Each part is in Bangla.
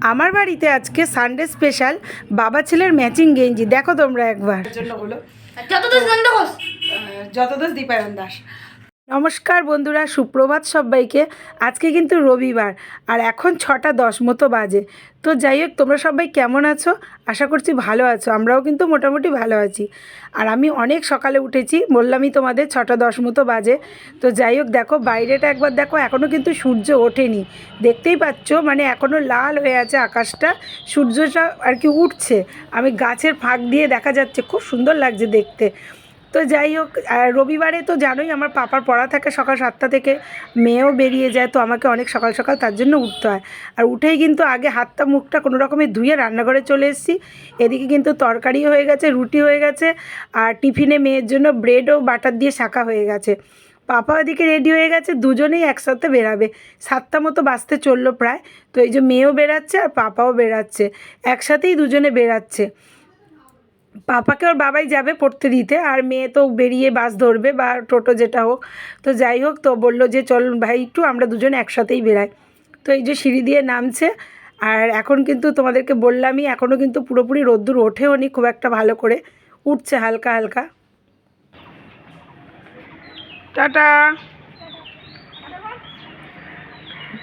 আমার বাড়িতে আজকে সানডে স্পেশাল বাবা ছেলের ম্যাচিং গেঞ্জি। দেখো তোমরা একবার। জন্য হলো। যতদোষ দীপায়ন দাস। নমস্কার বন্ধুরা, সুপ্রভাত সবাইকে। আজকে কিন্তু রবিবার, আর এখন ছটা দশ মতো বাজে। তো যাই হোক, তোমরা সবাই কেমন আছো? আশা করছি ভালো আছো, আমরাও কিন্তু মোটামুটি ভালো আছি। আর আমি অনেক সকালে উঠেছি, বললামই তোমাদের ছটা দশ মতো বাজে। তো যাই হোক, দেখো বাইরেটা একবার দেখো এখনও কিন্তু সূর্য ওঠেনি। দেখতেই পাচ্ছ মানে এখনও লাল হয়ে আছে আকাশটা, সূর্যটা আর কি উঠছে। আমি গাছের ফাঁক দিয়ে দেখা যাচ্ছে, খুব সুন্দর লাগছে দেখতে। তো যাই হোক রবিবারে তো জানোই আমার পাপার পড়া থাকে সকাল সাতটা থেকে। মেয়েও বেরিয়ে যায়, তো আমাকে অনেক সকাল সকাল তার জন্য উঠতে হয়। আর উঠেই কিন্তু আগে হাতটা মুখটা কোনো রকমে ধুয়ে রান্নাঘরে চলে এসেছি। এদিকে কিন্তু তরকারি হয়ে গেছে, রুটি হয়ে গেছে, আর টিফিনে মেয়ের জন্য ব্রেডও বাটার দিয়ে শাঁকা হয়ে গেছে। পাপা ওদিকে রেডি হয়ে গেছে, দুজনেই একসাথে বেরাবে। সাতটা মতো বাঁচতে চলল প্রায়, তো এই যে মেয়েও বেরাচ্ছে আর পাপাও বেরাচ্ছে। একসাথেই দুজনে বেরাচ্ছে। পাপাকে ওর বাবাই যাবে পড়তে দিতে, আর মেয়ে তো বেরিয়ে বাস ধরবে বা টোটো যেটা হোক। তো যাই হোক, তো বলল যে, চল ভাই, একটু আমরা দুজন একসাথেই বেরাই তো এই যে সিঁড়ি দিয়ে নামছে, আর এখন কিন্তু তোমাদেরকে বললামই এখনও কিন্তু পুরোপুরি রোদ্দুর ওঠেও নি, খুব একটা ভালো করে। উঠছে হালকা হালকা। টাটা।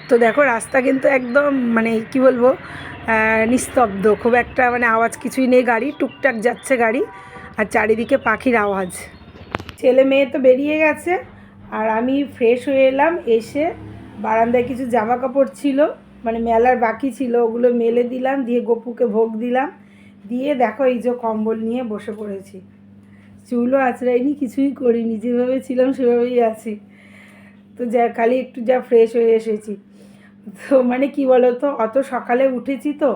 তো দেখো, রাস্তা কিন্তু একদম মানে কি বলব নিস্তব্ধ। খুব একটা মানে আওয়াজ কিছুই নেই গাড়ি, টুকটাক যাচ্ছে গাড়ি আর চারিদিকে পাখির আওয়াজ। ছেলে মেয়ে তো বেরিয়ে গেছে আর আমি ফ্রেশ হয়ে এলাম, এসে বারান্দায় কিছু জামা কাপড় ছিল মানে মেলার বাকি ছিল, ওগুলো মেলে দিলাম, দিয়ে গপুকে ভোগ দিলাম। দিয়ে দেখো এই যে কম্বল নিয়ে বসে পড়েছি। চুলও আঁচড়াইনি, কিছুই করিনি, যেভাবে ছিলাম সেভাবেই আছি। তো যা খালি একটু যা ফ্রেশ হয়ে এসেছি। তো মানে কি বলো তো অত সকালে উঠেছি তো,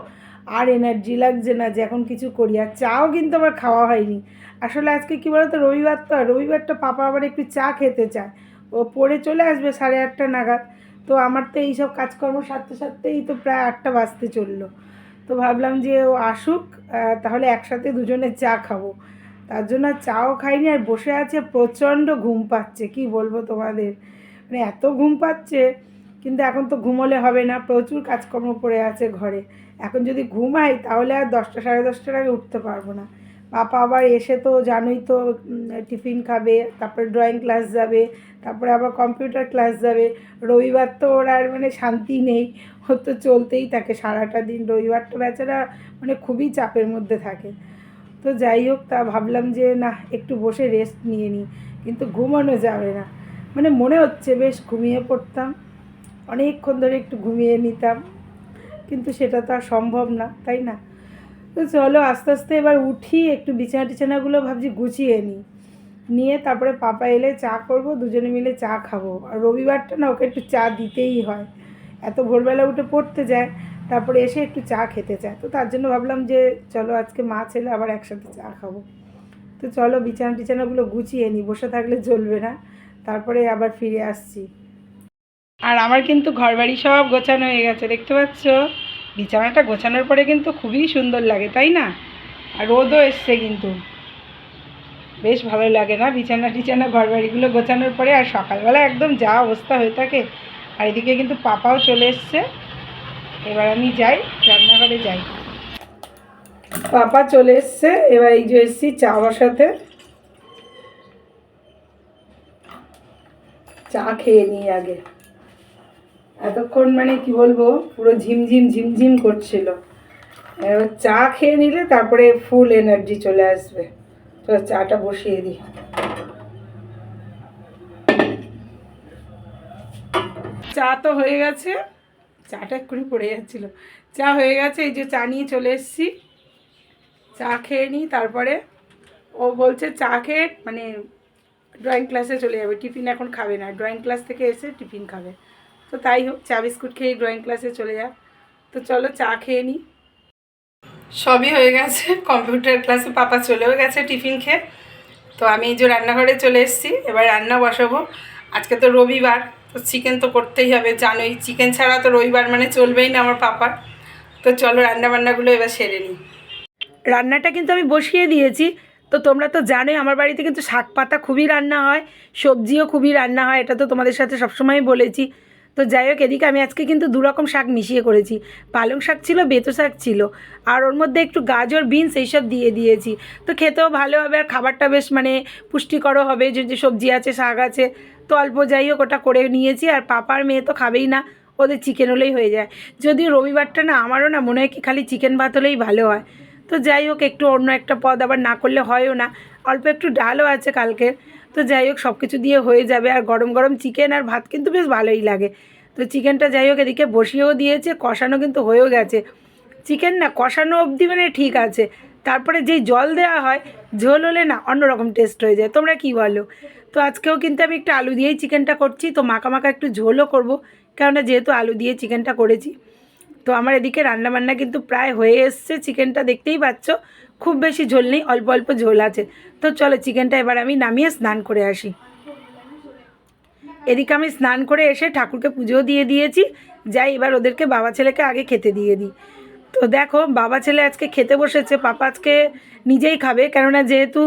আর এনার্জি লাগছে না যে এখন কিছু করি, আর চাও কিন্তু আমার খাওয়া হয়নি। আসলে আজকে কি বলো তো রবিবার তো রবিবারটা পাপা আবার একটু চা খেতে চায়। ও পড়ে চলে আসবে সাড়ে আটটা নাগাদ। তো আমার তো এইসব কাজকর্ম সারতে সারতেই তো প্রায় আটটা বাজতে চলল। তো ভাবলাম যে ও আসুক তাহলে একসাথে দুজনে চা খাব। তার জন্য চাও খাইনি, আর বসে আছে, প্রচণ্ড ঘুম পাচ্ছে, কি বলব তোমাদের। মানে এত ঘুম পাচ্ছে কিন্তু এখন তো ঘুমোলে হবে না, প্রচুর কাজকর্ম পড়ে আছে ঘরে। এখন যদি ঘুমাই তাহলে আর দশটা সাড়ে দশটার আগে উঠতে পারব না। পাপা আবার এসে তো জানোই তো টিফিন খাবে, তারপরে ড্রয়িং ক্লাস যাবে, তারপরে আবার কম্পিউটার ক্লাস যাবে। রবিবার তো ওর আর মানে শান্তি নেই, ও তো চলতেই থাকে সারাটা দিন। রবিবারটা বেচারা মানে খুবই চাপের মধ্যে থাকে। তো যাই হোক, তা ভাবলাম যে না, একটু বসে রেস্ট নিয়ে নিই। কিন্তু ঘুমানো যাবে না। মানে মনে হচ্ছে বেশ ঘুমিয়ে পড়তাম। অনেকক্ষণ ধরে একটু ঘুমিয়ে নিতাম, কিন্তু সেটা তো আর সম্ভব না, তাই না? তো চলো আস্তে আস্তে এবার উঠি, একটু বিছানা টিছানাগুলো ভাবছি গুছিয়ে নিই। নিয়ে তারপরে পাপা এলে চা করব, দুজনে মিলে চা খাব। আর রবিবারটা না ওকে একটু চা দিতেই হয়। এত ভোরবেলা উঠে পড়তে যায়, তারপরে এসে একটু চা খেতে চায়। তো তার জন্য ভাবলাম যে চলো আজকে মা ছেলে আবার একসাথে চা খাব। তো চলো বিছানা টিছানাগুলো গুছিয়ে নিই, বসে থাকলে চলবে না। তারপরে আবার ফিরে আসছি। আর আমার কিন্তু ঘরবাড়ি সব গোছানো হয়ে গেছে, দেখতে পাচ্ছ? বিছানাটা গোছানোর পরে কিন্তু খুবই সুন্দর লাগে, তাই না? আর রোদও এসছে কিন্তু। বেশ ভালো লাগে না বিছানা টিছানা ঘরবাড়িগুলো গোছানোর পরে? আর সকালবেলা একদম যা অবস্থা হয়ে থাকে। আর এদিকে কিন্তু পাপাও চলে এসছে। এবার আমি যাই, রান্নাঘরে যাই। পাপা চলে এসছে, এবার এই যে এসছি চা বসাতে। চা খেয়ে নিই আগে। এতক্ষণ মানে কি বলব, পুরো ঝিমঝিম ঝিমঝিম করছিল। এবার চা খেয়ে নিলে তারপরে ফুল এনার্জি চলে আসবে। তো চাটা বসিয়ে দিই। চা তো হয়ে গেছে। চাটা এক্ষুনি পড়ে যাচ্ছিল। চা হয়ে গেছে, এই যে চা নিয়ে চলে এসেছি। চা খেয়ে নিই, তারপরে ও বলছে চা খেয়ে মানে ড্রয়িং ক্লাসে চলে যাবে। টিফিন এখন খাবে না। ড্রয়িং ক্লাস থেকে এসে টিফিন খাবে। তো তাই হোক, চা বিস্কুট খেয়ে ড্রয়িং ক্লাসে চলে যাক তো চলো চা খেয়ে নিই সবই হয়ে গেছে কম্পিউটার ক্লাসে পাপা চলেও গেছে টিফিন খেয়ে। তো আমি এই যে রান্নাঘরে চলে এসেছি, এবার রান্না বসাবো। আজকে তো রবিবার, তো চিকেন তো করতেই হবে, জানোই চিকেন ছাড়া তো রবিবার মানে চলবেই না আমার পাপার। তো চলো রান্না বান্নাগুলো এবার সেরে নিই রান্নাটা কিন্তু আমি বসিয়ে দিয়েছি, তো তোমরা তো জানোই আমার বাড়িতে কিন্তু শাক পাতা খুবই রান্না হয়, সবজিও খুবই রান্না হয়, এটা তো তোমাদের সাথে সবসময় বলেছি। তো যাই হোক, এদিকে আমি আজকে কিন্তু দু রকম শাক মিশিয়ে করেছি। পালং শাক ছিল, বেতো শাক ছিল। আর ওর মধ্যে একটু গাজর, বিনস এইসব দিয়ে দিয়েছি। তো খেতেও ভালো হবে আর খাবারটা বেশ মানে পুষ্টিকরও হবে, যে যে সবজি আছে, শাক আছে। তো অল্প যাই হোক, ওটা করে নিয়েছি। আর পাপার মেয়ে তো খাবেই না, ওদের চিকেন হলেই হয়ে যায়। যদিও রবিবারটা না, আমারও না মনে হয় কি খালি চিকেন ভাত হলেই ভালো হয়। তো যাই হোক, একটু অন্য একটা পদ আবার না করলে হয়ও না। অল্প একটু ডালও আছে কালকে তো যাই হোক সব কিছু দিয়ে হয়ে যাবে। আর গরম গরম চিকেন আর ভাত কিন্তু বেশ ভালোই লাগে। তো চিকেনটা যাই হোক, এদিকে বসিয়েও দিয়েছে, কষানো কিন্তু হয়েও গেছে। চিকেন না, কষানো অবধি মানে ঠিক আছে। তারপরে যেই জল দেওয়া হয়, ঝোল হলে না অন্যরকম টেস্ট হয়ে যায়। তোমরা কি বলো? তো আজকেও কিন্তু আমি একটু আলু দিয়েই চিকেনটা করছি। তো মাখা মাখা একটু ঝোলও করব। কেননা যেহেতু আলু দিয়ে চিকেনটা করেছি। তো আমার এদিকে রান্নাবান্না কিন্তু প্রায় হয়ে এসছে। চিকেনটা দেখতেই পাচ্ছ। খুব বেশি ঝোল নেই, অল্প অল্প ঝোল আছে। তো চলো চিকেনটা এবার আমি নামিয়ে স্নান করে আসি। এদিকে আমি স্নান করে এসে ঠাকুরকে পুজো দিয়ে দিয়েছি। যাই, এবার ওদেরকে বাবা ছেলেকে আগে খেতে দিয়ে দিই। তো দেখো, বাবা ছেলে আজকে খেতে বসেছে, পাপা আজকে নিজেই খাবে। কেননা যেহেতু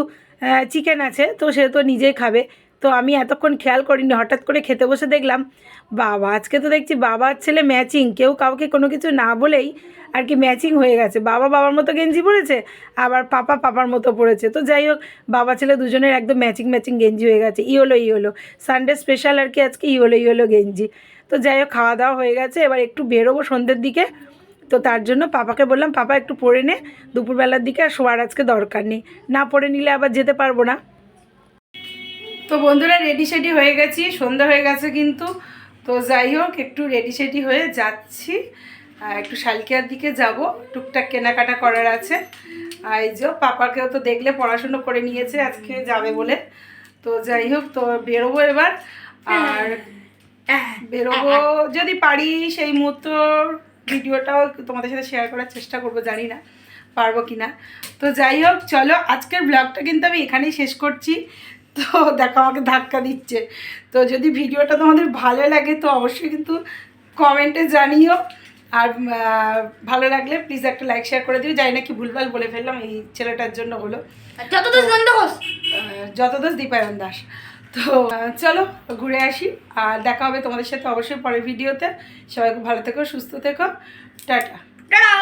চিকেন আছে, তো সেহেতু নিজেই খাবে। তো আমি এতক্ষণ খেয়াল করিনি, হঠাৎ করে খেতে বসে দেখলাম, বাবা, আজকে তো দেখছি বাবা আর ছেলে ম্যাচিং কেউ কাউকে কোনো কিছু না বলেই আর কি ম্যাচিং হয়ে গেছে। বাবা বাবার মতো গেঞ্জি পরেছে, আবার পাপা পাপার মতো পরেছে। তো যাই হোক, বাবা ছেলে দুজনের একদম ম্যাচিং ম্যাচিং গেঞ্জি হয়ে গেছে ই হলো ই হলো সানডে স্পেশাল আর কি আজকে ই হলো ই হলো গেঞ্জি। তো যাই হোক, খাওয়া দাওয়া হয়ে গেছে, এবার একটু বেরোবো সন্ধ্যের দিকে। তো তার জন্য পাপাকে বললাম, পাপা একটু পরে নে, দুপুরবেলার দিকে আর শোয়ার আজকে দরকার নেই। না পরে নিলে আবার যেতে পারব না। তো বন্ধুরা রেডি সেডি হয়ে গেছি, সন্ধ্যা হয়ে গেছে কিন্তু। তো যাই হোক, একটু রেডি সেডি হয়ে যাচ্ছি। একটু শালকিয়ার দিকে যাব, টুকটাক কেনাকাটা করার আছে। আর এই যে পাপাকেও তো দেখলে পড়াশুনো করে নিয়েছে, আজকে যাবে বলে। তো যাই হোক, তো বেরোবো এবার। আর বেরোবো যদি পারি সেই মুহূর্ত ভিডিওটাও তোমাদের সাথে শেয়ার করার চেষ্টা করব, জানি না পারব কি না তো যাই হোক, চলো আজকের ব্লগটা কিন্তু আমি এখানেই শেষ করছি। তো দেখো আমাকে ধাক্কা দিচ্ছে। তো যদি ভিডিওটা তোমাদের ভালো লাগে তো অবশ্যই কিন্তু কমেন্টে জানিও। আর ভালো লাগলে প্লিজ একটা লাইক শেয়ার করে দিও। জানি না কি ভুলভাল বলে ফেললাম এই ছেলেটার জন্য হলো। যতদোষ দীপায়ন দাস। তো চলো ঘুরে আসি। আর দেখা হবে তোমাদের সাথে অবশ্যই পরের ভিডিওতে। সবাই খুব ভালো থেকো সুস্থ থেকো। টাটা। টাটা!